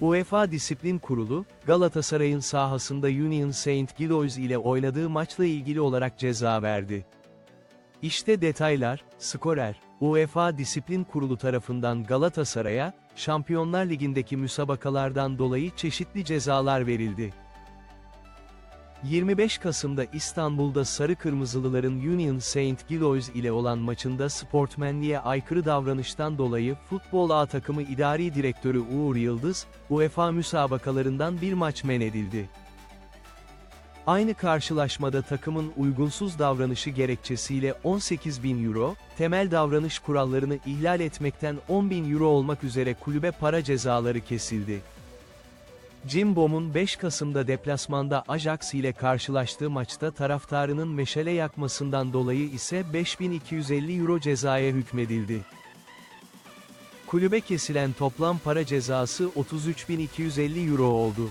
UEFA Disiplin Kurulu, Galatasaray'ın sahasında Union Saint Gilloise ile oynadığı maçla ilgili olarak ceza verdi. İşte detaylar, skorer, UEFA Disiplin Kurulu tarafından Galatasaray'a, Şampiyonlar Ligi'ndeki müsabakalardan dolayı çeşitli cezalar verildi. 25 Kasım'da İstanbul'da Sarı Kırmızılıların Union Saint Gilloise ile olan maçında sportmenliğe aykırı davranıştan dolayı Futbol A takımı idari direktörü Uğur Yıldız, UEFA müsabakalarından bir maç men edildi. Aynı karşılaşmada takımın uygunsuz davranışı gerekçesiyle 18 bin euro, temel davranış kurallarını ihlal etmekten 10 bin euro olmak üzere kulübe para cezaları kesildi. Jim Bom'un 5 Kasım'da deplasmanda Ajax ile karşılaştığı maçta taraftarının meşale yakmasından dolayı ise 5250 euro cezaya hükmedildi. Kulübe kesilen toplam para cezası 33.250 euro oldu.